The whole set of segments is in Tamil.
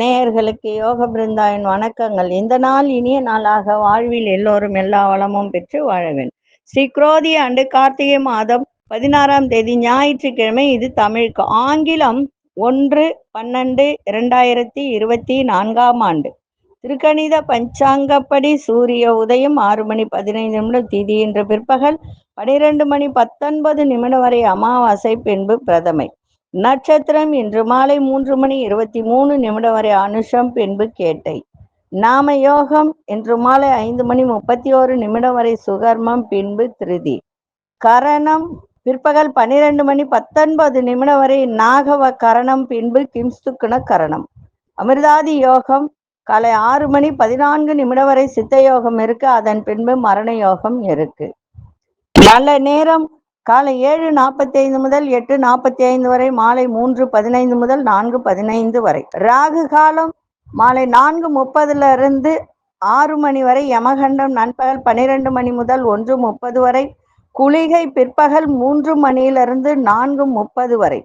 நேயர்களுக்கு யோக பிருந்தாவின் வணக்கங்கள். இந்த நாள் இனிய நாளாக வாழ்வில் எல்லோரும் எல்லா வளமும் பெற்று வாழ வேண்டும் ஸ்ரீ குரோதி ஆண்டு கார்த்திகை மாதம் பதினாறாம் தேதி ஞாயிற்றுக்கிழமை இது தமிழுக்கு. ஆங்கிலம் ஒன்று பன்னெண்டு இரண்டாயிரத்தி இருபத்தி நான்காம் ஆண்டு. திருக்கணித பஞ்சாங்கப்படி சூரிய உதயம் ஆறு மணி பதினைந்து நிமிடம் திதி இன்று பிற்பகல் பனிரெண்டு மணி பத்தொன்பது நிமிடம் வரை அமாவாசை பின்பு பிரதமை. நட்சத்திரம் இன்று மாலை மூன்று மணி இருபத்தி மூணு நிமிடம் வரை அனுஷம் பின்பு கேட்டை. நாம யோகம் இன்று மாலை ஐந்து மணி முப்பத்தி ஓரு நிமிடம் வரை சுகர்மம் பின்பு திருதி. கரணம் பிற்பகல் பன்னிரெண்டு மணி பத்தொன்பது நிமிடம் வரை நாகவ கரணம் பின்பு கிம்ஸ்துக்குண கரணம். அமிர்தாதி யோகம் காலை ஆறு மணி பதினான்கு நிமிடம் வரை சித்த யோகம் இருக்கு. அதன் பின்பு மரண யோகம் இருக்கு. நல்ல நேரம். காலை ஏழு நாற்பத்தி ஐந்து முதல் எட்டு நாற்பத்தி ஐந்து வரை மாலை மூன்று பதினைந்து முதல் நான்கு பதினைந்து வரை. ராகு காலம் மாலை நான்கு முப்பதுல இருந்து ஆறு மணி வரை யமகண்டம் நண்பகல் பன்னிரெண்டு மணி முதல் ஒன்று முப்பது வரை குளிகை பிற்பகல் மூன்று மணியிலிருந்து நான்கு முப்பது வரை.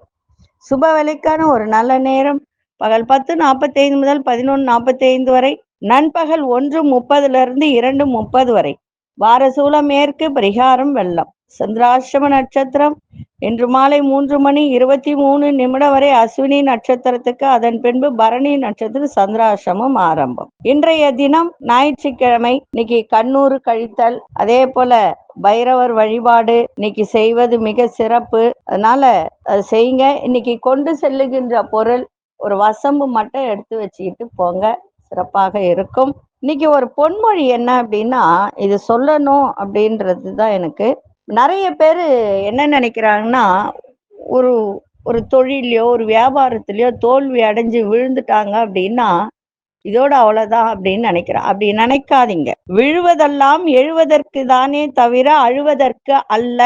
சுப வேலைக்கான ஒரு நல்ல நேரம். பகல் பத்து நாற்பத்தைந்து முதல் பதினொன்று நாற்பத்தைந்து வரை நண்பகல் ஒன்று முப்பதுல இருந்து இரண்டு முப்பது வரை. வாரசூல மேற்கு பரிகாரம் வெள்ளம். சந்திராசிரம நட்சத்திரம். இன்று மாலை மூன்று மணி இருபத்தி மூணு நிமிடம் வரை அஸ்வினி நட்சத்திரத்துக்கு அதன் பின்பு பரணி நட்சத்திரம் சந்திராசிரமம் ஆரம்பம். இன்றைய தினம் ஞாயிற்றுக்கிழமை இன்னைக்கு கண்ணூர் கழித்தல் அதே போல பைரவர் வழிபாடு இன்னைக்கு செய்வது மிக சிறப்பு. அதனால செய்யுங்க. இன்னைக்கு கொண்டு செல்லுகின்ற பொருள் ஒரு வசம்பு மட்டும் எடுத்து வச்சுக்கிட்டு போங்க. சிறப்பாக இருக்கும். இன்னைக்கு ஒரு பொன்மொழி என்ன அப்படின்னா இது சொல்லணும் அப்படின்றது தான் எனக்கு. நிறைய பேர் என்ன நினைக்கிறாங்கன்னா ஒரு ஒரு தொழிலையோ ஒரு வியாபாரத்திலையோ தோல்வி அடைஞ்சு விழுந்துட்டாங்க அப்படின்னா இதோட அவ்வளவுதான் அப்படின்னு நினைக்கிறேன். அப்படி நினைக்காதீங்க. விழுவதெல்லாம் எழுவதற்கு தானே தவிர அழுவதற்கு அல்ல.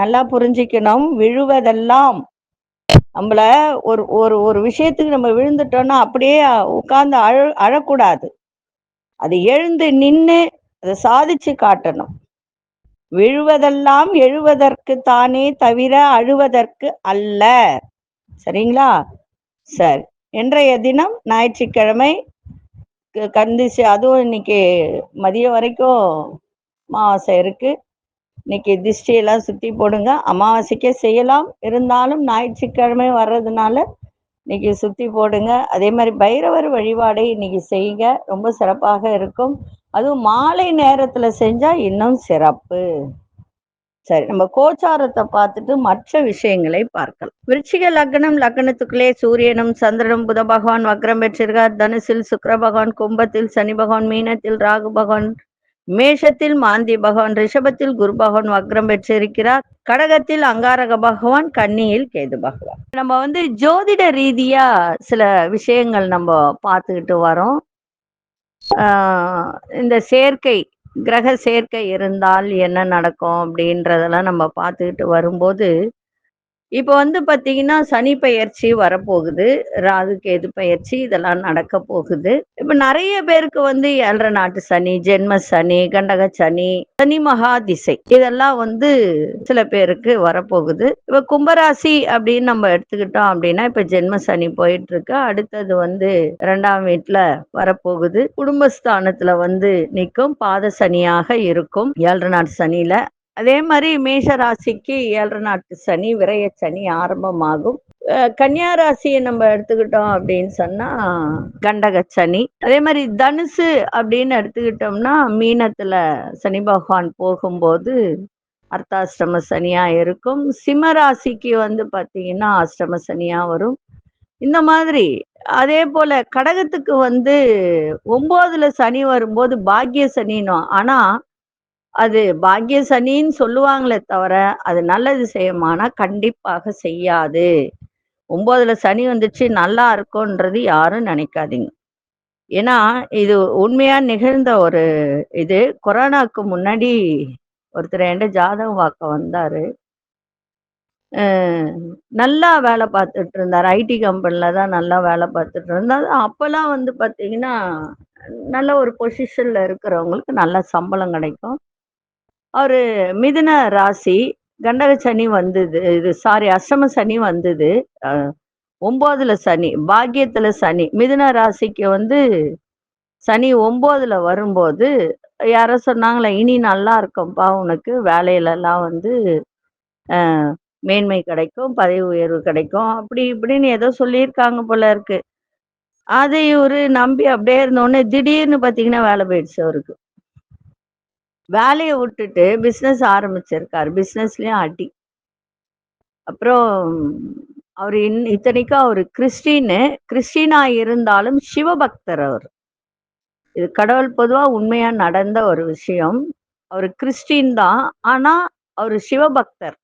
நல்லா புரிஞ்சுக்கணும். விழுவதெல்லாம் நம்மள ஒரு ஒரு ஒரு விஷயத்துக்கு நம்ம விழுந்துட்டோம்னா அப்படியே உட்கார்ந்து அழ அழக்கூடாது. அது எழுந்து நின்று அதை சாதிச்சு காட்டணும். விழுவதெல்லாம் எழுவதற்கு தானே தவிர அழுவதற்கு அல்ல. சரிங்களா? சரி. இன்றைய தினம் ஞாயிற்றுக்கிழமை க- கந்திசி அதுவும் இன்னைக்கு மதியம் வரைக்கும் அமாவாசை இருக்குது இன்னைக்கு திஷ்டியெல்லாம் சுற்றி போடுங்க. அமாவாசைக்கே செய்யலாம். இருந்தாலும் ஞாயிற்றுக்கிழமை வர்றதுனால இன்னைக்கு சுற்றி போடுங்க. அதே மாதிரி பைரவர் வழிபாடை இன்னைக்கு செய்யுங்க. ரொம்ப சிறப்பாக இருக்கும். அதுவும் மாலை நேரத்தில் செஞ்சால் இன்னும் சிறப்பு. சரி நம்ம கோச்சாரத்தை பார்த்துட்டு மற்ற விஷயங்களை பார்க்கலாம். விருச்சிக லக்னம் லக்னத்துக்குள்ளே சூரியனும் சந்திரனும் புத பகவான் வக்ரம் பெற்றிருக்கார். தனுசில் சுக்கர பகவான் கும்பத்தில் சனி பகவான் மீனத்தில் ராகு பகவான் மேஷத்தில் மாந்தி பகவான் ரிஷபத்தில் குரு பகவான் வக்ரம் பெற்றிருக்கிறார். கடகத்தில் அங்காரக பகவான் கன்னியில் கேது பகவான். நம்ம வந்து ஜோதிட ரீதியா சில விஷயங்கள் நம்ம பார்த்துக்கிட்டு வரோம். இந்த சேர்க்கை கிரக சேர்க்கை இருந்தால் என்ன நடக்கும் அப்படின்றதெல்லாம் நம்ம பார்த்துக்கிட்டு வரும்போது இப்போ வந்து பார்த்தீங்கன்னா சனி பயிற்சி வரப்போகுது ராகு கேது பயிற்சி இதெல்லாம் நடக்க போகுது. இப்போ நிறைய பேருக்கு வந்து ஏழரை நாட்டு சனி ஜென்ம சனி கண்டக சனி சனி மகா திசை இதெல்லாம் வந்து சில பேருக்கு வரப்போகுது. இப்போ கும்பராசி அப்படின்னு நம்ம எடுத்துக்கிட்டோம் அப்படின்னா இப்போ ஜென்ம சனி போயிட்டு இருக்கு அடுத்தது வந்து ரெண்டாம் வீட்டில் வரப்போகுது. குடும்பஸ்தானத்துல வந்து நிற்கும் பாத சனியாக இருக்கும். ஏழரை நாட்டு சனியில அதே மாதிரி மேஷ ராசிக்கு ஏழரை நாட்டு சனி விரைய சனி ஆரம்பமாகும். கன்னியா ராசியை நம்ம எடுத்துக்கிட்டோம் அப்படின்னு சொன்னா கண்டக சனி. அதே மாதிரி தனுசு அப்படின்னு எடுத்துக்கிட்டோம்னா மீனத்துல சனி பகவான் போகும்போது அர்த்தாஷ்டம சனியா இருக்கும். சிம்ம ராசிக்கு வந்து பாத்தீங்கன்னா அஷ்டம சனியா வரும். இந்த மாதிரி அதே போல கடகத்துக்கு வந்து ஒன்பதுல சனி வரும்போது பாக்கிய சனினும் ஆனா அது பாக்கிய சனின்னு சொல்லுவாங்களே தவிர அது நல்லது செய்யுமானா கண்டிப்பாக செய்யாது. ஒன்பதுல சனி வந்துச்சு நல்லா இருக்கும்ன்றது யாரும் நினைக்காதீங்க. ஏன்னா இது உண்மையா நிகழ்ந்த ஒரு இது. கொரோனாக்கு முன்னாடி ஒருத்தர் என்கிட்ட ஜாதகம் பார்க்க வந்தாரு. நல்லா வேலை பார்த்துட்டு இருந்தார். ஐடி கம்பெனில தான் நல்லா வேலை பார்த்துட்டு இருந்தார். அப்போல்லாம் வந்து பார்த்தீங்கன்னா நல்ல ஒரு பொசிஷன்ல இருக்கிறவங்களுக்கு நல்ல சம்பளம் கிடைக்கும். அவர் மிதுன ராசி கண்டக சனி வந்தது இது சாரி அஷ்டம சனி வந்தது. ஒம்போதுல சனி பாக்கியத்துல சனி. மிதுன ராசிக்கு வந்து சனி ஒம்போதுல வரும்போது யாரோ சொன்னாங்களே இனி நல்லா இருக்கும்பா உனக்கு வேலையிலலாம் வந்து மேன்மை கிடைக்கும் பதவி உயர்வு கிடைக்கும் அப்படி இப்படின்னு ஏதோ சொல்லியிருக்காங்க போல இருக்கு. அதை இவரு நம்பி அப்படியே இருந்தோடனே திடீர்னு பார்த்தீங்கன்னா வேலை போயிடுச்சு அவருக்கு. வேலையை விட்டுட்டு பிஸ்னஸ் ஆரம்பிச்சிருக்காரு. பிசினஸ்லயும் அடி. அப்புறம் அவர் இன் இத்தனைக்கும் அவர் கிறிஸ்டின்னு கிறிஸ்டினா இருந்தாலும் சிவபக்தர் அவர். இது கடவுள் பொதுவாக உண்மையா நடந்த ஒரு விஷயம். அவர் கிறிஸ்டின் தான் ஆனா அவர் சிவபக்தர்.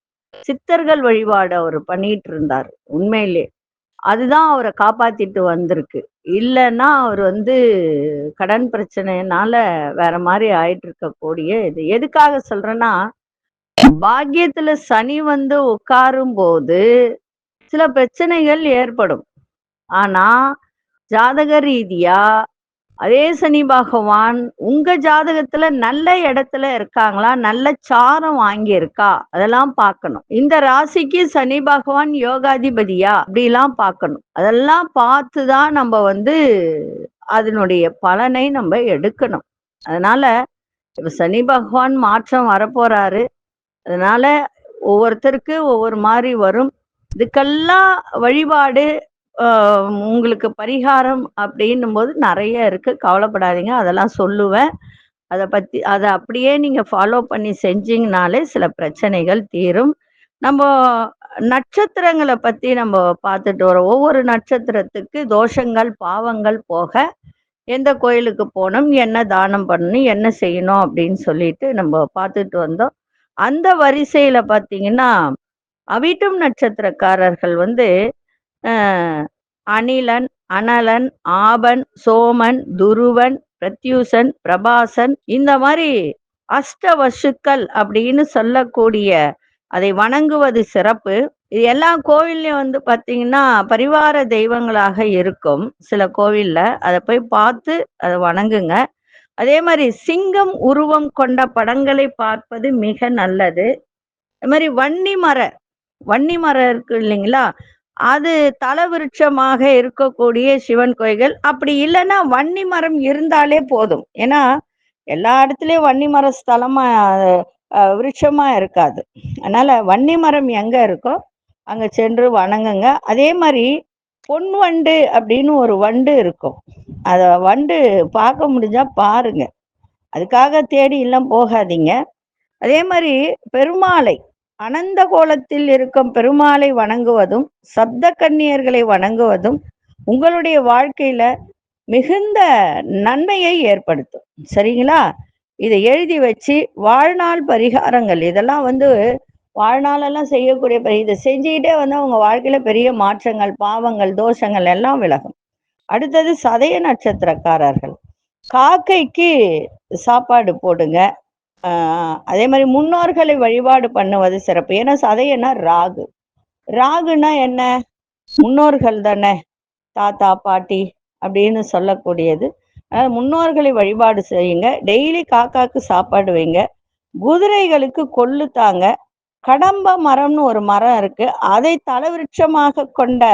சித்தர்கள் வழிபாடு அவர் பண்ணிட்டு இருந்தார் உண்மையிலே. அதுதான் அவரை காப்பாத்திட்டு வந்திருக்கு. இல்லைன்னா அவர் வந்து கடன் பிரச்சனைனால வேற மாதிரி ஆயிட்டு இருக்கக்கூடிய இது. எதுக்காக சொல்றேன்னா பாக்கியத்துல சனி வந்து உட்காரும் போது சில பிரச்சனைகள் ஏற்படும். ஆனா ஜாதக ரீதியா அதே சனி பகவான் உங்க ஜாதகத்துல நல்ல இடத்துல இருக்காங்களா? நல்ல சாரம் வாங்கி இருக்கா அதெல்லாம் பார்க்கணும். இந்த ராசிக்கு சனி பகவான் யோகாதிபதியா? அப்படிலாம் பார்க்கணும். அதெல்லாம் பார்த்துதான் நம்ம வந்து அதனுடைய பலனை நம்ம எடுக்கணும். அதனால இப்ப சனி பகவான் மாற்றம் வரப்போறாரு. அதனால ஒவ்வொருத்தருக்கு ஒவ்வொரு மாதிரி வரும். இதுக்கெல்லாம் வழிபாடு உங்களுக்கு பரிகாரம் அப்படின்னும் போது நிறைய இருக்கு. கவலைப்படாதீங்க. அதெல்லாம் சொல்லுவேன். அதை பத்தி அதை அப்படியே நீங்க ஃபாலோ பண்ணி செஞ்சீங்கனாலே சில பிரச்சனைகள் தீரும். நம்ம நட்சத்திரங்களை பத்தி நம்ம பார்த்துட்டு வரோம். ஒவ்வொரு நட்சத்திரத்துக்கு தோஷங்கள் பாவங்கள் போக எந்த கோயிலுக்கு போகணும் என்ன தானம் பண்ணணும் என்ன செய்யணும் அப்படின்னு சொல்லிட்டு நம்ம பார்த்துட்டு வந்தோம். அந்த வரிசையில பாத்தீங்கன்னா அவிட்டும் நட்சத்திரக்காரர்கள் வந்து அனிலன் அனலன் ஆபன் சோமன் துருவன் பிரத்யூசன் பிரபாசன் இந்த மாதிரி அஷ்டவசுக்கள் அப்படின்னு சொல்லக்கூடிய அதை வணங்குவது சிறப்பு. இது எல்லா கோவில்லையும் வந்து பார்த்தீங்கன்னா பரிவார தெய்வங்களாக இருக்கும் சில கோவில்ல. அதை போய் பார்த்து அதை வணங்குங்க. அதே மாதிரி சிங்கம் உருவம் கொண்ட படங்களை பார்ப்பது மிக நல்லது. அது மாதிரி வன்னி மர வன்னி மரம் இருக்கு இல்லைங்களா? அது தலவிருட்சமாக இருக்கக்கூடிய சிவன் கோயில்கள். அப்படி இல்லைன்னா வன்னி மரம் இருந்தாலே போதும். ஏன்னா எல்லா இடத்துலயும் வன்னி மர ஸ்தலமா விருட்சமா இருக்காது. அதனால வன்னி மரம் எங்க இருக்கோ அங்க சென்று வணங்குங்க. அதே மாதிரி பொன் வண்டு அப்படின்னு ஒரு வண்டு இருக்கும். அத வண்டு பார்க்க முடிஞ்சா பாருங்க. அதுக்காக தேடி எல்லாம் போகாதீங்க. அதே மாதிரி பெருமாளை அனந்த கோலத்தில் இருக்கும் பெருமாளை வணங்குவதும் சப்த கன்னியர்களை வணங்குவதும் உங்களுடைய வாழ்க்கையில மிகுந்த நன்மையை ஏற்படுத்தும். சரிங்களா? இதை எழுதி வச்சு வாழ்நாள் பரிகாரங்கள் இதெல்லாம் வந்து வாழ்நாளெல்லாம் செய்யக்கூடிய பரி- இதை செஞ்சுக்கிட்டே வந்து உங்க வாழ்க்கையில பெரிய மாற்றங்கள் பாவங்கள் தோஷங்கள் எல்லாம் விலகும். அடுத்தது சதய நட்சத்திரக்காரர்கள். காக்கைக்கு சாப்பாடு போடுங்க. அதே மாதிரி முன்னோர்களை வழிபாடு பண்ணுவது சிறப்பு. ஏன்னா சதையனா ராகு. ராகுனா என்ன? முன்னோர்கள் தானே. தாத்தா பாட்டி அப்படின்னு சொல்லக்கூடியது. அதனால முன்னோர்களை வழிபாடு செய்யுங்க. டெய்லி காக்காக்கு சாப்பாடு வைங்க. குதிரைகளுக்கு கொள்ளு தாங்க. கடம்ப மரம்னு ஒரு மரம் இருக்கு. அதை தலவிருட்சமாக கொண்ட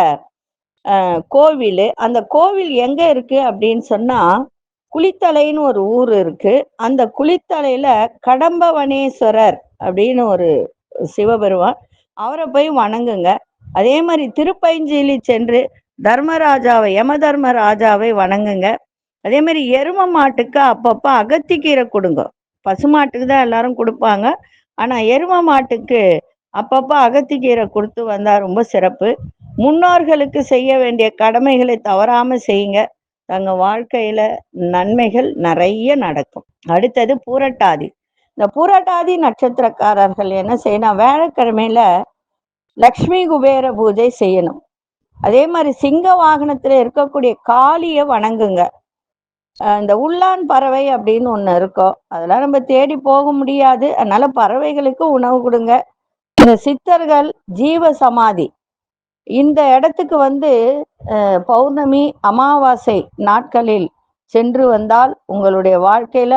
கோவில். அந்த கோவில் எங்க இருக்கு அப்படின்னு சொன்னா குளித்தலைன்னு ஒரு ஊர் இருக்கு. அந்த குளித்தலையில கடம்பவனேஸ்வரர் அப்படின்னு ஒரு சிவபெருமான் அவரை போய் வணங்குங்க. அதே மாதிரி திருப்பைஞ்சிலி சென்று தர்மராஜாவை யம தர்மராஜாவை வணங்குங்க. அதே மாதிரி எரும மாட்டுக்கு அப்பப்போ அகத்திக்கீரை கொடுங்க. பசுமாட்டுக்கு தான் எல்லாரும் கொடுப்பாங்க. ஆனால் எரும மாட்டுக்கு அப்பப்போ அகத்திக்கீரை கொடுத்து வந்தால் ரொம்ப சிறப்பு. முன்னோர்களுக்கு செய்ய வேண்டிய கடமைகளை தவறாமல் செய்யுங்க. தங்க வாழ்க்கையில நன்மைகள் நிறைய நடக்கும். அடுத்தது பூரட்டாதி. இந்த பூரட்டாதி நட்சத்திரக்காரர்கள் என்ன செய்யணும்? வியாழக்கிழமையில லக்ஷ்மி குபேர பூஜை செய்யணும். அதே மாதிரி சிங்க வாகனத்துல இருக்கக்கூடிய காளியை வணங்குங்க. இந்த உள்ளான் பறவை அப்படின்னு ஒண்ணு இருக்கும். அதெல்லாம் நம்ம தேடி போக முடியாது. அதனால பறவைகளுக்கு உணவு கொடுங்க. இந்த சித்தர்கள் ஜீவ சமாதி. இந்த இடத்துக்கு வந்து பௌர்ணமி அமாவாசை நாட்களில் சென்று வந்தால் உங்களுடைய வாழ்க்கையில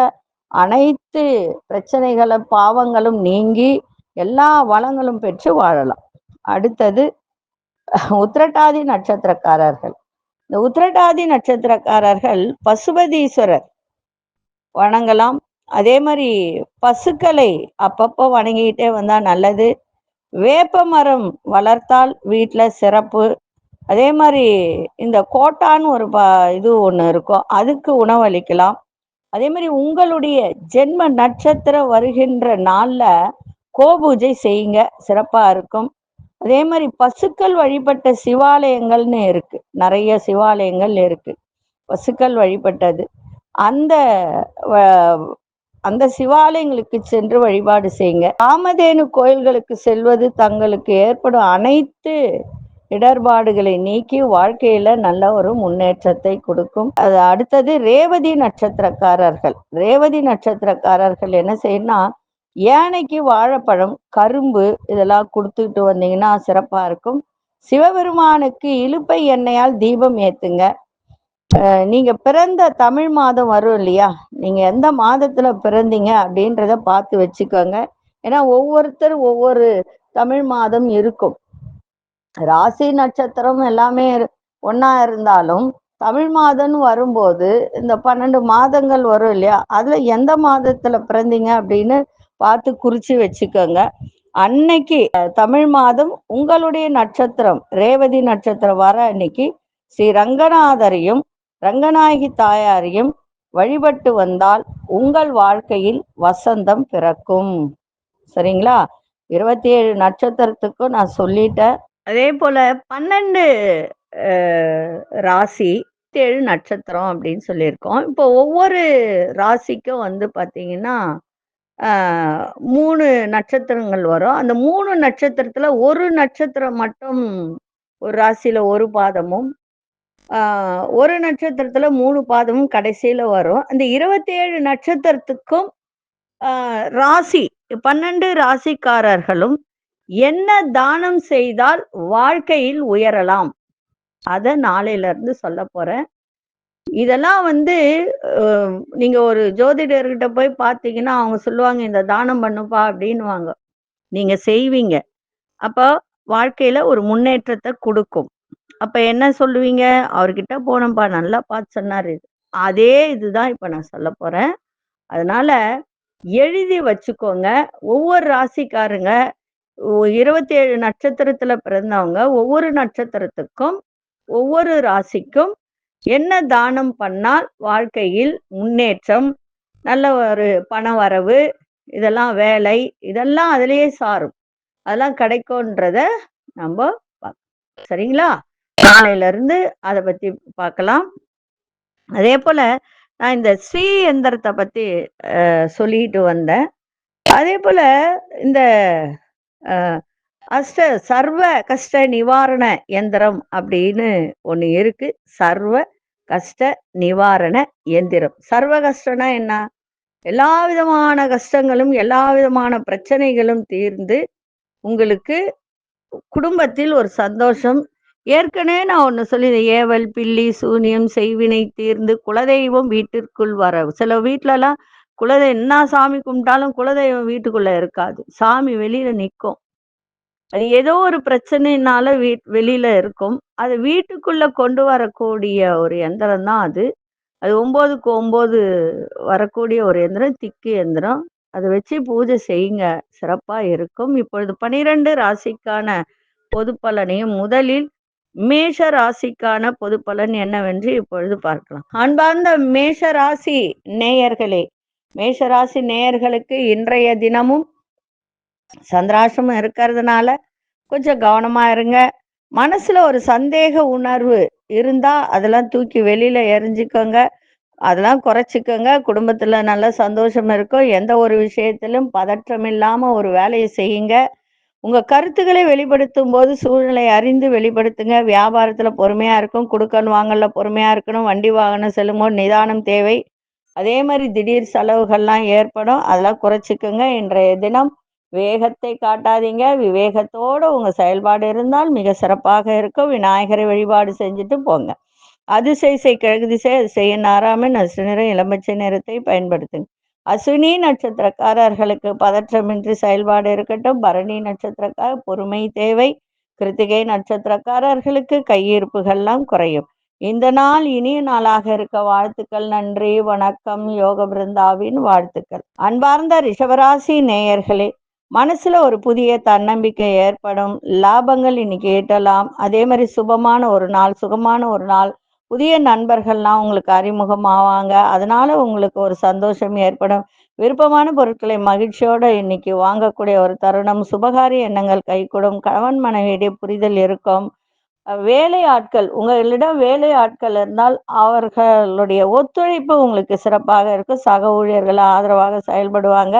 அனைத்து பிரச்சனைகளும் பாவங்களும் நீங்கி எல்லா வளங்களும் பெற்று வாழலாம். அடுத்தது உத்திரட்டாதி நட்சத்திரக்காரர்கள். இந்த உத்திரட்டாதி நட்சத்திரக்காரர்கள் பசுபதீஸ்வரர் வணங்கலாம். அதே மாதிரி பசுக்களை அப்பப்போ வணங்கிக்கிட்டே வந்தா நல்லது. வேப்ப மரம் வளர்த்தால் வீட்டில் சிறப்பு. அதே மாதிரி இந்த கோட்டான்னு ஒரு ப இது ஒன்று இருக்கும். அதுக்கு உணவளிக்கலாம். அதே மாதிரி உங்களுடைய ஜென்ம நட்சத்திரம் வருகின்ற நாளில் கோபூஜை செய்யுங்க. சிறப்பாக இருக்கும். அதே மாதிரி பசுக்கள் வழிபட்ட சிவாலயங்கள்னு இருக்கு. நிறைய சிவாலயங்கள் இருக்கு. பசுக்கள் வழிபட்டது. அந்த அந்த சிவாலயங்களுக்கு சென்று வழிபாடு செய்யுங்க. காமதேனு கோயில்களுக்கு செல்வது தங்களுக்கு ஏற்படும் அனைத்து இடர்பாடுகளை நீக்கி வாழ்க்கையில நல்ல ஒரு முன்னேற்றத்தை கொடுக்கும். அது அடுத்தது ரேவதி நட்சத்திரக்காரர்கள். ரேவதி நட்சத்திரக்காரர்கள் என்ன செய்யணும்னா யானைக்கு வாழைப்பழம் கரும்பு இதெல்லாம் கொடுத்துக்கிட்டு வந்தீங்கன்னா சிறப்பா இருக்கும். சிவபெருமானுக்கு இழுப்பை எண்ணெயால் தீபம் ஏத்துங்க. நீங்க பிறந்த தமிழ் மாதம் வரும் இல்லையா? நீங்க எந்த மாதத்துல பிறந்தீங்க அப்படின்றத பார்த்து வச்சுக்கோங்க. ஏன்னா ஒவ்வொருத்தர் ஒவ்வொரு தமிழ் மாதம் இருக்கும். ராசி நட்சத்திரம் எல்லாமே ஒன்னா இருந்தாலும் தமிழ் மாதம்னு வரும்போது இந்த பன்னெண்டு மாதங்கள் வரும் இல்லையா? அதுல எந்த மாதத்துல பிறந்தீங்க அப்படின்னு பார்த்து குறிச்சு வச்சுக்கோங்க. அன்னைக்கு தமிழ் மாதம் உங்களுடைய நட்சத்திரம் ரேவதி நட்சத்திரம் வர அன்னைக்கு ஸ்ரீ ரங்கநாதரையும் ரங்கநாயகி தாயாரையும் வழிபட்டு வந்தால் உங்கள் வாழ்க்கையில் வசந்தம் பிறக்கும். சரிங்களா? இருபத்தி ஏழு நட்சத்திரத்துக்கும் நான் சொல்லிட்டேன். அதே போல பன்னெண்டு ராசி ஏழு நட்சத்திரம் அப்படின்னு சொல்லியிருக்கோம். இப்போ ஒவ்வொரு ராசிக்கும் வந்து பார்த்தீங்கன்னா மூணு நட்சத்திரங்கள் வரும். அந்த மூணு நட்சத்திரத்துல ஒரு நட்சத்திரம் மட்டும் ஒரு ராசியில ஒரு பாதமும் ஒரு நட்சத்திரத்துல மூணு பாதமும் கடைசியில வரும். அந்த இருபத்தி ஏழு நட்சத்திரத்துக்கும் ராசி பன்னெண்டு ராசிக்காரர்களும் என்ன தானம் செய்தால் வாழ்க்கையில் உயரலாம்? அத நாளையில இருந்து சொல்ல போறேன். இதெல்லாம் வந்து நீங்க ஒரு ஜோதிடர்கிட்ட போய் பார்த்தீங்கன்னா அவங்க சொல்லுவாங்க இந்த தானம் பண்ணுப்பா அப்படின்வாங்க நீங்க செய்வீங்க. அப்போ வாழ்க்கையில ஒரு முன்னேற்றத்தை கொடுக்கும். அப்ப என்ன சொல்லுவீங்க? அவர்கிட்ட போனோம்ப்பா நல்லா பார்த்து சொன்னாரு. அதே இதுதான் இப்ப நான் சொல்ல போறேன். அதனால எழுதி வச்சுக்கோங்க. ஒவ்வொரு ராசிக்காரங்க இருபத்தி ஏழு நட்சத்திரத்துல பிறந்தவங்க ஒவ்வொரு நட்சத்திரத்துக்கும் ஒவ்வொரு ராசிக்கும் என்ன தானம் பண்ணால் வாழ்க்கையில் முன்னேற்றம் நல்ல ஒரு பண வரவு இதெல்லாம் வேலை இதெல்லாம் அதுலயே சாரும். அதெல்லாம் கிடைக்கும்ன்றத நம்ம சரிங்களா? நாளையில இருந்து அதை பத்தி பார்க்கலாம் அதே போல நான் இந்த ஸ்ரீ எந்திரத்தை பத்தி சொல்லிட்டு வந்தேன். அதே போல இந்த அஷ்ட சர்வ கஷ்ட நிவாரண எந்திரம் அப்படின்னு ஒன்று இருக்கு. சர்வ கஷ்ட நிவாரண எந்திரம். சர்வ கஷ்டம்னா என்ன? எல்லா விதமான கஷ்டங்களும் எல்லா விதமான பிரச்சனைகளும் தீர்ந்து உங்களுக்கு குடும்பத்தில் ஒரு சந்தோஷம் ஏற்கனவே நான் ஒன்று சொல்லி ஏவல் பில்லி சூனியம் செய்வினை தீர்ந்து குலதெய்வம் வீட்டிற்குள் வர சில வீட்டிலலாம் குலதெய் என்ன சாமி கும்பிட்டாலும் குலதெய்வம் வீட்டுக்குள்ள இருக்காது. சாமி வெளியில நிற்கும் அது ஏதோ ஒரு பிரச்சனைனால வீ வெளியில இருக்கும். அது வீட்டுக்குள்ள கொண்டு வரக்கூடிய ஒரு எந்திரம் தான் அது. அது ஒம்போதுக்கு ஒம்போது வரக்கூடிய ஒரு எந்திரம் திக்கு எந்திரம். அதை வச்சு பூஜை செய்யுங்க. சிறப்பா இருக்கும். இப்பொழுது பனிரெண்டு ராசிக்கான பொது பலனையும் முதலில் மேஷ ராசிக்கான பொது பலன் என்னவென்று இப்பொழுது பார்க்கலாம். அன்பார்ந்த மேஷ ராசி நேயர்களே மேஷ ராசி நேயர்களுக்கு இன்றைய தினமும் சந்திராசிரமம் இருக்கிறதுனால கொஞ்சம் கவனமா இருங்க. மனசுல ஒரு சந்தேக உணர்வு இருந்தா அதெல்லாம் தூக்கி வெளியில எரிஞ்சுக்கோங்க அதெல்லாம் குறைச்சிக்கோங்க. குடும்பத்துல நல்ல சந்தோஷம் இருக்கும். எந்த ஒரு விஷயத்திலும் பதற்றம் இல்லாம ஒரு வேலையை செய்யுங்க. உங்க கருத்துக்களை வெளிப்படுத்தும் போது சூழ்நிலை அறிந்து வெளிப்படுத்துங்க. வியாபாரத்துல பொறுமையா இருக்கும் கொடுக்கணும் வாங்கல பொறுமையா இருக்கணும். வண்டி வாகனம் செல்லும்போது நிதானம் தேவை. அதே மாதிரி திடீர் செலவுகள்லாம் ஏற்படும். அதெல்லாம் குறைச்சிக்கோங்க. இன்றைய தினம் வேகத்தை காட்டாதீங்க. விவேகத்தோட உங்க செயல்பாடு இருந்தால் மிக சிறப்பாக இருக்கும். விநாயகரை வழிபாடு செஞ்சுட்டு போங்க. அதிசை செய் கிழக்கு திசை அது செய்ய நாராம நசு நிறம் இளம்பச்சை நிறத்தை பயன்படுத்துங்க. அஸ்வினி நட்சத்திரக்காரர்களுக்கு பதற்றமின்றி செயல்பாடு இருக்கட்டும். பரணி நட்சத்திரக்கார பொறுமை தேவை. கிருத்திகை நட்சத்திரக்காரர்களுக்கு கையிருப்புகள்லாம் குறையும். இந்த நாள் இனிய நாளாக இருக்க வாழ்த்துக்கள். நன்றி வணக்கம். யோக பிருந்தாவின் வாழ்த்துக்கள். அன்பார்ந்த ரிஷபராசி நேயர்களே மனசுல ஒரு புதிய தன்னம்பிக்கை ஏற்படும். லாபங்கள் இன்னைக்கு ஈட்டலாம் அதே மாதிரி சுபமான ஒரு நாள் சுகமான ஒரு நாள் புதிய நண்பர்கள்லாம் உங்களுக்கு அறிமுகமாவாங்க. அதனால உங்களுக்கு ஒரு சந்தோஷம் ஏற்படும். விருப்பமான பொருட்களை மகிழ்ச்சியோட இன்னைக்கு வாங்கக்கூடிய ஒரு தருணம் சுபகாரிய எண்ணங்கள் கைகூடும் கணவன் மனைவியிடையே புரிதல் இருக்கும். வேலை ஆட்கள் உங்களிடம் வேலை ஆட்கள் இருந்தால் அவர்களுடைய ஒத்துழைப்பு உங்களுக்கு சிறப்பாக இருக்கும். சக ஊழியர்கள் ஆதரவாக செயல்படுவாங்க.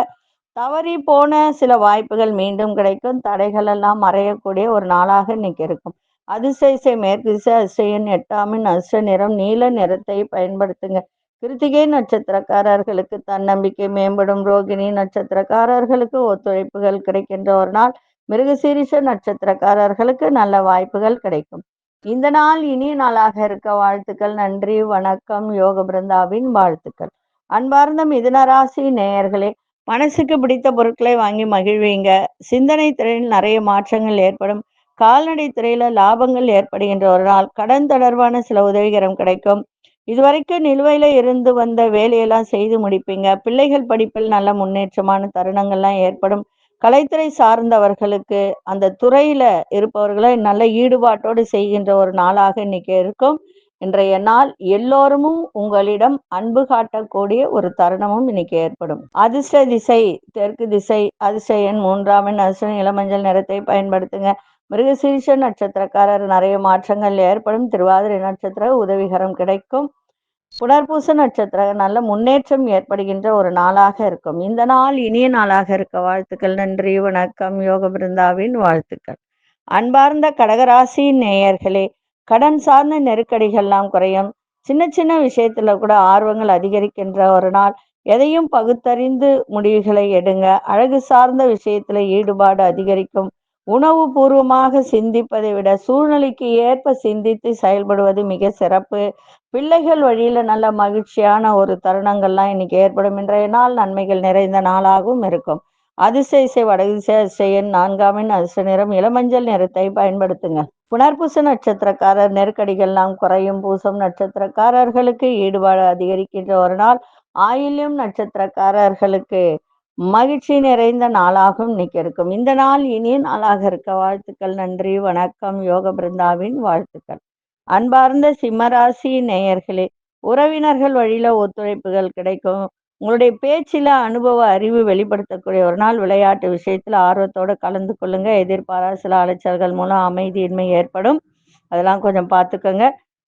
தவறி போன சில வாய்ப்புகள் மீண்டும் கிடைக்கும். தடைகள் எல்லாம் மறையக்கூடிய ஒரு நாளாக இன்னைக்கு இருக்கும். அதிசயசை மேற்கு திசை அதிசயன் எட்டாமின் அஷ்ட நிறம் நீல நிறத்தை பயன்படுத்துங்க. கிருத்திகை நட்சத்திரக்காரர்களுக்கு தன்னம்பிக்கை மேம்படும். ரோகிணி நட்சத்திரக்காரர்களுக்கு ஒத்துழைப்புகள் கிடைக்கின்ற ஒரு நாள் மிருகசீரிஷ நட்சத்திரக்காரர்களுக்கு நல்ல வாய்ப்புகள் கிடைக்கும். இந்த நாள் இனிய நாளாக இருக்க வாழ்த்துக்கள். நன்றி வணக்கம். யோக பிருந்தாவின் வாழ்த்துக்கள். அன்பார்ந்த மிதுனராசி நேயர்களே மனசுக்கு பிடித்த பொருட்களை வாங்கி மகிழ்வீங்க. சிந்தனை திறனில் நிறைய மாற்றங்கள் ஏற்படும். கால்நடை துறையில லாபங்கள் ஏற்படுகின்ற ஒரு நாள். கடன் தொடர்பான சில உதவிகரம் கிடைக்கும். இதுவரைக்கும் நிலுவையில இருந்து வந்த வேலையெல்லாம் செய்து முடிப்பீங்க. பிள்ளைகள் படிப்பில் நல்ல முன்னேற்றமான தருணங்கள்லாம் ஏற்படும். கலைத்துறை சார்ந்தவர்களுக்கு அந்த துறையில இருப்பவர்களை நல்ல ஈடுபாட்டோடு செய்கின்ற ஒரு நாளாக இன்னைக்கு இருக்கும். இன்றைய நாள் எல்லோருமும் உங்களிடம் அன்பு காட்டக்கூடிய ஒரு தருணமும் இன்னைக்கு ஏற்படும். அதிர்ஷ்ட திசை தெற்கு திசை அதிர்ஷ்ட எண் மூன்றாம் எண் அதிர்ஷ்ட இளமஞ்சள் நிறத்தை பயன்படுத்துங்க. மிருகசீரிஷ நட்சத்திரக்காரர் நிறைய மாற்றங்கள் ஏற்படும். திருவாதிரை நட்சத்திர உதவிகரம் கிடைக்கும். புனர்பூச நட்சத்திர நல்ல முன்னேற்றம் ஏற்படுகின்ற ஒரு நாளாக இருக்கும். இந்த நாள் இனிய நாளாக இருக்க வாழ்த்துக்கள். நன்றி வணக்கம். யோக பிருந்தாவின் வாழ்த்துக்கள். அன்பார்ந்த கடகராசி நேயர்களே கடன் சார்ந்த நெருக்கடிகள்லாம் குறையும். சின்ன சின்ன விஷயத்துல கூட ஆர்வங்கள் அதிகரிக்கின்ற ஒரு நாள். எதையும் பகுத்தறிந்து முடிவுகளை எடுங்க. அழகு சார்ந்த விஷயத்துல ஈடுபாடு அதிகரிக்கும். உணவு பூர்வமாக சிந்திப்பதை விட சூழ்நிலைக்கு ஏற்ப சிந்தித்து செயல்படுவது மிக சிறப்பு. பிள்ளைகள் வழியில நல்ல மகிழ்ச்சியான ஒரு தருணங்கள்லாம் இன்னைக்கு ஏற்படும். இன்றைய நாள் நன்மைகள் நிறைந்த நாளாகவும் இருக்கும். அதிசயசை இசை அதிசயன் நான்காமின் அதிர்ஷ்ட நிறம் இளமஞ்சள் நிறத்தை பயன்படுத்துங்க. புனர்பூச நட்சத்திரக்காரர் நெருக்கடிகள்லாம் குறையும். பூசம் நட்சத்திரக்காரர்களுக்கு ஈடுபாடு அதிகரிக்கின்ற ஒரு நாள். ஆயில்யம் நட்சத்திரக்காரர்களுக்கு மகிழ்ச்சி நிறைந்த நாளாகவும் இன்னைக்கு இருக்கும். இந்த நாள் இனிய நாளாக இருக்க வாழ்த்துக்கள் நன்றி வணக்கம். யோக பிருந்தாவின் வாழ்த்துக்கள். அன்பார்ந்த சிம்மராசி நேயர்களே உறவினர்கள் வழியில ஒத்துழைப்புகள் கிடைக்கும். உங்களுடைய பேச்சில அனுபவ அறிவு வெளிப்படுத்தக்கூடிய ஒரு நாள் விளையாட்டு விஷயத்துல ஆர்வத்தோட கலந்து கொள்ளுங்க. எதிர்பாரா சில அலைச்சல்கள் மூலம் அமைதியின்மை ஏற்படும். அதெல்லாம் கொஞ்சம் பார்த்துக்கோங்க.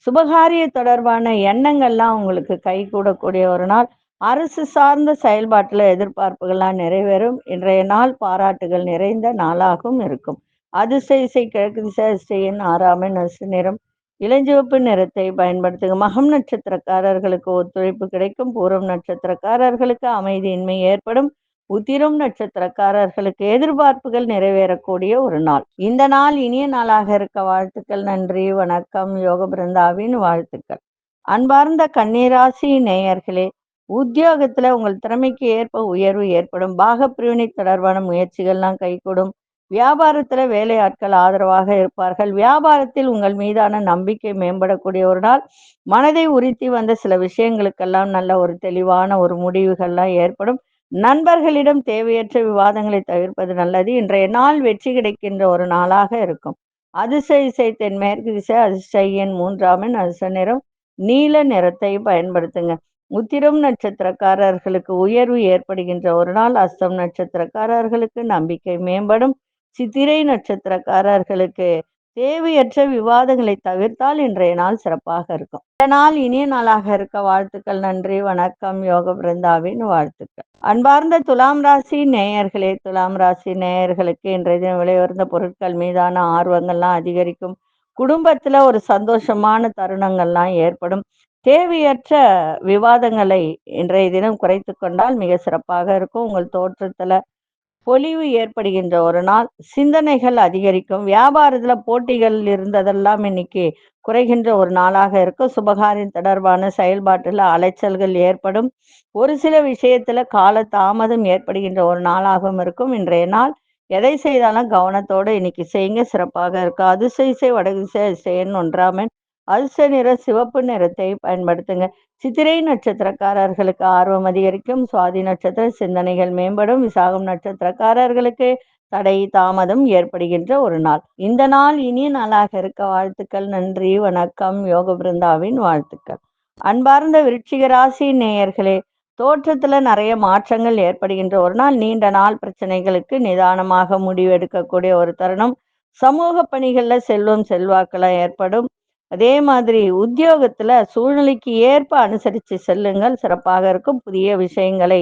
சுபகாரிய தொடர்பான எண்ணங்கள்லாம் உங்களுக்கு கை கூடக்கூடிய ஒரு நாள். அரசு சார்ந்த செயல்பாட்டில் எதிர்பார்ப்புகள்லாம் நிறைவேறும். இன்றைய நாள் பாராட்டுகள் நிறைந்த நாளாகவும் இருக்கும். அதிர்ஷ்ட இசை கிழக்கு திசை அதிர்ஷ்டையின் ஆறாமை நசு நிறம் இளஞ்சிவப்பு நிறத்தை பயன்படுத்துங்க. மகம் நட்சத்திரக்காரர்களுக்கு ஒத்துழைப்பு கிடைக்கும். பூரம் நட்சத்திரக்காரர்களுக்கு அமைதியின்மை ஏற்படும். உத்திரம் நட்சத்திரக்காரர்களுக்கு எதிர்பார்ப்புகள் நிறைவேறக்கூடிய ஒரு நாள். இந்த நாள் இனிய நாளாக இருக்க வாழ்த்துக்கள். நன்றி வணக்கம். யோக பிருந்தாவின் வாழ்த்துக்கள். அன்பார்ந்த கன்னிராசி நேயர்களே உத்தியோகத்துல உங்கள் திறமைக்கு ஏற்ப உயர்வு ஏற்படும். பாகப்பிரிவினை தொடர்பான முயற்சிகள்லாம் கைகூடும். வியாபாரத்துல வேலையாட்கள் ஆதரவாக இருப்பார்கள். வியாபாரத்தில் உங்கள் மீதான நம்பிக்கை மேம்படக்கூடிய ஒரு நாள். மனதை உறுத்தி வந்த சில விஷயங்களுக்கெல்லாம் நல்ல ஒரு தெளிவான ஒரு முடிவுகள்லாம் ஏற்படும். நண்பர்களிடம் தேவையற்ற விவாதங்களை தவிர்ப்பது நல்லது. இன்றைய நாள் வெற்றி கிடைக்கின்ற ஒரு நாளாக இருக்கும். அதிர்ஷ்ட இசை தென்மேற்கு திசை அதிர்ஷ்ட எண் மூன்றாம் எண் அதிர்ஷ்ட நிறம் நீல நிறத்தை பயன்படுத்துங்க. உத்திரம் நட்சத்திரக்காரர்களுக்கு உயர்வு ஏற்படுகின்ற ஒரு நாள் அஸ்தம் நட்சத்திரக்காரர்களுக்கு நம்பிக்கை மேம்படும். சித்திரை நட்சத்திரக்காரர்களுக்கு தேவையற்ற விவாதங்களை தவிர்த்தால் இன்றைய நாள் சிறப்பாக இருக்கும். இந்த நாள் இனிய நாளாக இருக்க வாழ்த்துக்கள் நன்றி வணக்கம் யோக பிருந்தாவின் வாழ்த்துக்கள். அன்பார்ந்த துலாம் ராசி நேயர்களே துலாம் ராசி நேயர்களுக்கு இன்றைய தினம் விலையுயர்ந்த பொருட்கள் மீதான ஆர்வங்கள்லாம் அதிகரிக்கும். குடும்பத்துல ஒரு சந்தோஷமான தருணங்கள்லாம் ஏற்படும். தேவையற்ற விவாதங்களை இன்றைய தினம் குறைத்து கொண்டால் மிக சிறப்பாக இருக்கும். உங்கள் தோற்றத்துல பொலிவு ஏற்படுகின்ற ஒரு நாள். சிந்தனைகள் அதிகரிக்கும். வியாபாரத்துல போட்டிகள் இருந்ததெல்லாம் இன்னைக்கு குறைகின்ற ஒரு நாளாக இருக்கும். சுபகாரியம் தொடர்பான செயல்பாட்டில் அலைச்சல்கள் ஏற்படும். ஒரு சில விஷயத்துல கால தாமதம் ஏற்படுகின்ற ஒரு நாளாகவும் இருக்கும். இன்றைய நாள் எதை செய்தாலும் கவனத்தோடு இன்னைக்கு செய்யுங்க. சிறப்பாக இருக்கும். அதிசய வடதிசை செயன் ஒன்றாமன் அல்ச நிற சிவப்பு நிறத்தை பயன்படுத்துங்க. சித்திரை நட்சத்திரக்காரர்களுக்கு ஆர்வம் அதிகரிக்கும். சுவாதி நட்சத்திர சிந்தனைகள் மேம்படும். விசாகம் நட்சத்திரக்காரர்களுக்கு தடை தாமதம் ஏற்படுகின்ற ஒரு நாள். இந்த நாள் இனிய நாளாக இருக்க வாழ்த்துக்கள். நன்றி வணக்கம். யோக பிருந்தாவின் வாழ்த்துக்கள். அன்பார்ந்த விருட்சிக ராசி நேயர்களே தோற்றத்துல நிறைய மாற்றங்கள் ஏற்படுகின்ற ஒரு நாள். நீண்ட நாள் பிரச்சனைகளுக்கு நிதானமாக முடிவெடுக்கக்கூடிய ஒரு தருணம். சமூக பணிகள்ல செல்வம் செல்வாக்கெல்லாம் ஏற்படும். அதே மாதிரி உத்தியோகத்துல சூழ்நிலைக்கு ஏற்ப அனுசரித்து செல்லுங்கள். சிறப்பாக இருக்கும். புதிய விஷயங்களை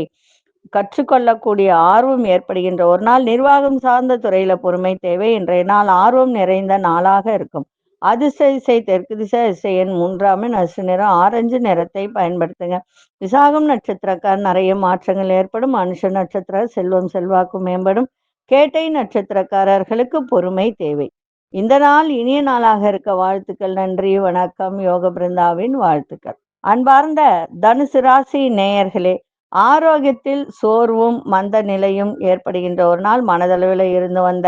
கற்றுக்கொள்ளக்கூடிய ஆர்வம் ஏற்படுகின்ற ஒரு நாள். நிர்வாகம் சார்ந்த துறையில பொறுமை தேவை. இன்றைய நாள் ஆர்வம் நிறைந்த நாளாக இருக்கும். அதிர்ஷ்ட இசை தெற்கு திசை இசையின் மூன்றாம் நசு நிறம் ஆரஞ்சு நிறத்தை பயன்படுத்துங்க. விசாகம் நட்சத்திரக்கார் நிறைய மாற்றங்கள் ஏற்படும். அனுஷ நட்சத்திர செல்வம் செல்வாக்கு மேம்படும். கேட்டை நட்சத்திரக்காரர்களுக்கு பொறுமை தேவை. இந்த நாள் இனிய நாளாக இருக்க வாழ்த்துக்கள் நன்றி வணக்கம் யோக பிருந்தாவின் வாழ்த்துக்கள். அன்பார்ந்த தனுசு ராசி நேயர்களே ஆரோக்கியத்தில் சோர்வும் மந்த நிலையும் ஏற்படுகின்ற ஒரு நாள். மனதளவில் இருந்து வந்த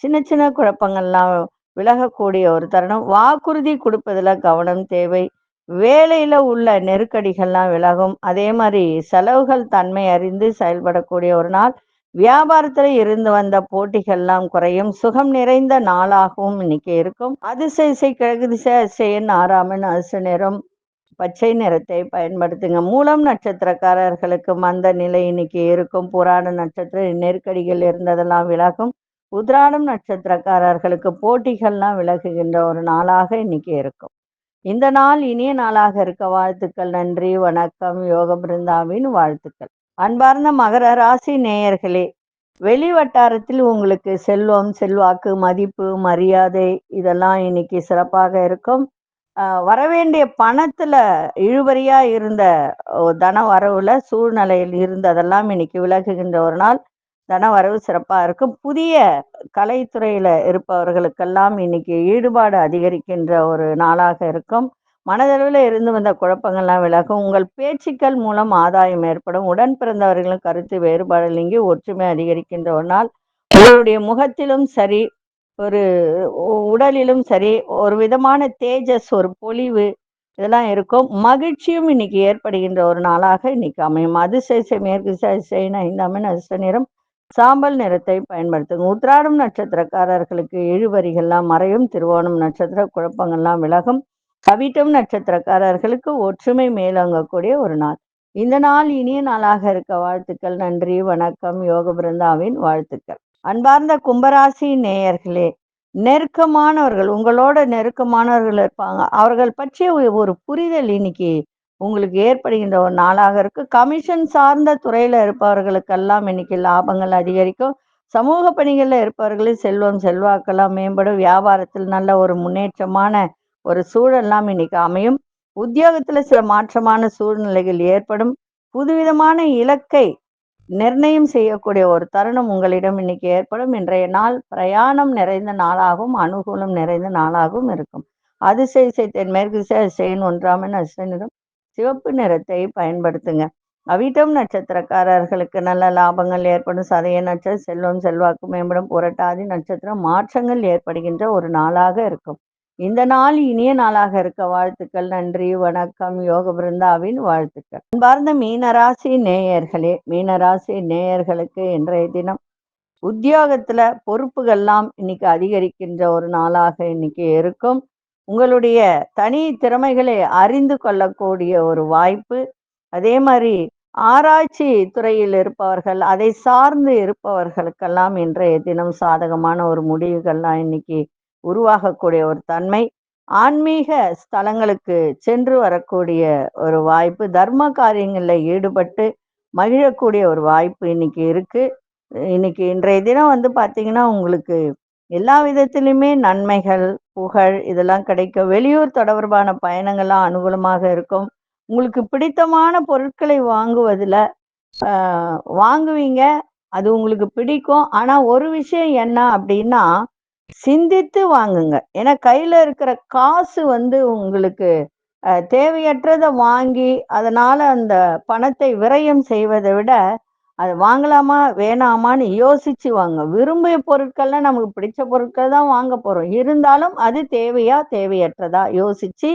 சின்ன சின்ன குழப்பங்கள்லாம் விலகக்கூடிய ஒரு தருணம். வாக்குறுதி கொடுப்பதில் கவனம் தேவை. வேலையில உள்ள நெருக்கடிகள்லாம் விலகும். அதே மாதிரி செலவுகள் தன்மை அறிந்து செயல்படக்கூடிய ஒரு நாள். வியாபாரத்துல இருந்து வந்த போட்டிகள்லாம் குறையும். சுகம் நிறைந்த நாளாகவும் இன்னைக்கு இருக்கும். அதிசய இசை கிழக்கு திசை அசையன் ஆறாமன் அசு நிறம் பச்சை நிறத்தை பயன்படுத்துங்க. மூலம் நட்சத்திரக்காரர்களுக்கு மந்த நிலை இன்னைக்கு இருக்கும். புராண நட்சத்திர நெருக்கடிகள் இருந்ததெல்லாம் விலகும். உத்ராடம் நட்சத்திரக்காரர்களுக்கு போட்டிகள்லாம் விலகுகின்ற ஒரு நாளாக இன்னைக்கு இருக்கும். இந்த நாள் இனிய நாளாக இருக்க வாழ்த்துக்கள். நன்றி வணக்கம். யோக பிருந்தாவின் வாழ்த்துக்கள். அன்பார்ந்த மகர ராசி நேயர்களே வெளி வட்டாரத்தில் உங்களுக்கு செல்வம் செல்வாக்கு மதிப்பு மரியாதை இதெல்லாம் இன்னைக்கு சிறப்பாக இருக்கும். வரவேண்டிய பணத்துல இழுபறியா இருந்த தன வரவுல சூழ்நிலையில் இருந்ததெல்லாம் இன்னைக்கு விலகுகின்ற ஒரு நாள். தன வரவு சிறப்பா இருக்கும். புதிய கலைத்துறையில இருப்பவர்களுக்கெல்லாம் இன்னைக்கு ஈடுபாடு அதிகரிக்கின்ற ஒரு நாளாக இருக்கும். மனதளவில் இருந்து வந்த குழப்பங்கள்லாம் விலகும். உங்கள் பேச்சுக்கள் மூலம் ஆதாயம் ஏற்படும். உடன் பிறந்தவர்களும் கருத்து வேறுபாடு நீங்கி ஒற்றுமை அதிகரிக்கின்ற ஒரு நாள். உங்களுடைய முகத்திலும் சரி ஒரு உடலிலும் சரி ஒரு விதமான தேஜஸ் ஒரு பொலிவு இதெல்லாம் இருக்கும். மகிழ்ச்சியும் இன்னைக்கு ஏற்படுகின்ற ஒரு நாளாக இன்னைக்கு அமையும். அதிசய மேற்கு திசையின் ஐந்தாமின் அதிர்ஷ்ட நிறம் சாம்பல் நிறத்தை பயன்படுத்துங்க. உத்ராடம் நட்சத்திரக்காரர்களுக்கு இழுவரிகள்லாம் மறையும். திருவோணம் நட்சத்திர குழப்பங்கள்லாம் விலகும். கவிட்டம் நட்சத்திரக்காரர்களுக்கு ஒற்றுமை மேலோங்கக்கூடிய ஒரு நாள். இந்த நாள் இனிய நாளாக இருக்க வாழ்த்துக்கள் நன்றி வணக்கம் யோக பிருந்தாவின் வாழ்த்துக்கள். அன்பார்ந்த கும்பராசி நேயர்களே நெருக்கமானவர்கள் உங்களோட நெருக்கமானவர்கள் இருப்பாங்க. அவர்கள் பற்றிய ஒரு- புரிதல் இன்னைக்கு உங்களுக்கு ஏற்படுகின்ற ஒரு நாளாக இருக்கு. கமிஷன் சார்ந்த துறையில இருப்பவர்களுக்கெல்லாம் இன்னைக்கு லாபங்கள் அதிகரிக்கும். சமூக பணிகளில் இருப்பவர்களின் செல்வம் செல்வாக்கெல்லாம் மேம்படும். வியாபாரத்தில் நல்ல ஒரு முன்னேற்றமான ஒரு சூழல்லாம் இன்னைக்கு அமையும். உத்தியோகத்துல சில மாற்றமான சூழ்நிலைகள் ஏற்படும். புதுவிதமான இலக்கை நிர்ணயம் செய்யக்கூடிய ஒரு தருணம் உங்களிடம் இன்னைக்கு ஏற்படும். இன்றைய நாள் பிரயாணம் நிறைந்த நாளாகவும் அனுகூலம் நிறைந்த நாளாகவும் இருக்கும். அதிசய இசை மேற்கு திசை அதிசயன் ஒன்றாமன் அதிர்ஷ்ட நிறம் சிவப்பு நிறத்தை பயன்படுத்துங்க. அவிட்டம் நட்சத்திரக்காரர்களுக்கு நல்ல லாபங்கள் ஏற்படும். சதய நட்சத்திரம் செல்வம் செல்வாக்கு மேம்படும். புரட்டாதி நட்சத்திரம் மாற்றங்கள் ஏற்படுகின்ற ஒரு நாளாக இருக்கும். இந்த நாள் இனிய நாளாக இருக்க வாழ்த்துக்கள் நன்றி வணக்கம் யோக பிருந்தாவின் வாழ்த்துக்கள். அன்பார்ந்த மீனராசி நேயர்களே மீனராசி நேயர்களுக்கு இன்றைய தினம் உத்தியோகத்துல பொறுப்புகள்லாம் இன்னைக்கு அதிகரிக்கின்ற ஒரு நாளாக இன்னைக்கு இருக்கும். உங்களுடைய தனி திறமைகளை அறிந்து கொள்ளக்கூடிய ஒரு வாய்ப்பு. அதே மாதிரி ஆராய்ச்சி துறையில் இருப்பவர்கள் அதை சார்ந்து இருப்பவர்களுக்கெல்லாம் இன்றைய தினம் சாதகமான ஒரு முடிவுகள்லாம் இன்னைக்கு உருவாகக்கூடிய ஒரு தன்மை ஆன்மீக ஸ்தலங்களுக்கு சென்று வரக்கூடிய ஒரு வாய்ப்பு தர்ம காரியங்களில் ஈடுபட்டு மகிழக்கூடிய ஒரு வாய்ப்பு இன்னைக்கு இருக்கு. இன்னைக்கு இன்றைய தினம் வந்து பார்த்தீங்கன்னா உங்களுக்கு எல்லா விதத்திலுமே நன்மைகள் புகழ் இதெல்லாம் கிடைக்கும். வெளியூர் தொடர்பான பயணங்கள்லாம் அனுகூலமாக இருக்கும். உங்களுக்கு பிடித்தமான பொருட்களை வாங்குவதில் வாங்குவீங்க. அது உங்களுக்கு பிடிக்கும். ஆனால் ஒரு விஷயம் என்ன அப்படின்னா சிந்தித்து வாங்குங்க. ஏன்னா கையில இருக்கிற காசு வந்து உங்களுக்கு தேவையற்றதை வாங்கி அதனால அந்த பணத்தை விரயம் செய்வதை விட அது வாங்கலாமா வேணாமான்னு யோசிச்சு வாங்க. விரும்பிய பொருட்கள்ல நமக்கு பிடிச்ச பொருட்கள் தான் வாங்க போறோம். இருந்தாலும் அது தேவையா தேவையற்றதா யோசிச்சு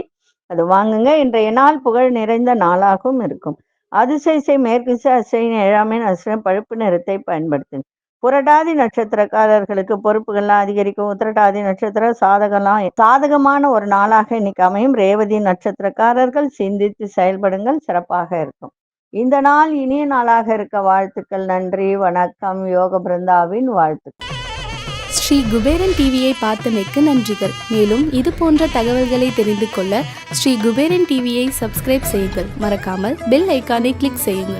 அது வாங்குங்க. இன்றைய நாள் புகழ் நிறைந்த நாளாகவும் இருக்கும். அதிசயிசை மேற்கிசை அசை ஏழாமை அசை பழுப்பு நிறத்தை பயன்படுத்துங்க. புரட்டாதி நட்சத்திரக்காரர்களுக்கு பொறுப்புகள்லாம் அதிகரிக்கும். உத்திரட்டாதி நட்சத்திர சாதகம்லாம் சாதகமான ஒரு நாளாக இன்னைக்கு அமையும். ரேவதி நட்சத்திரக்காரர்கள் சிந்தித்து செயல்படுங்கள். சிறப்பாக இருக்கும். இந்த நாள் இனிய நாளாக இருக்க வாழ்த்துக்கள். நன்றி. வணக்கம். யோக பிருந்தாவின் வாழ்த்துக்கள். ஸ்ரீ குபேரன் டிவியை பார்த்தமைக்கு நன்றிகள். மேலும் இது போன்ற தகவல்களை தெரிந்து கொள்ள ஸ்ரீ குபேரன் டிவியை சப்ஸ்கிரைப் செய்யுங்கள். மறக்காமல் பெல் ஐக்கானை கிளிக் செய்யுங்கள்.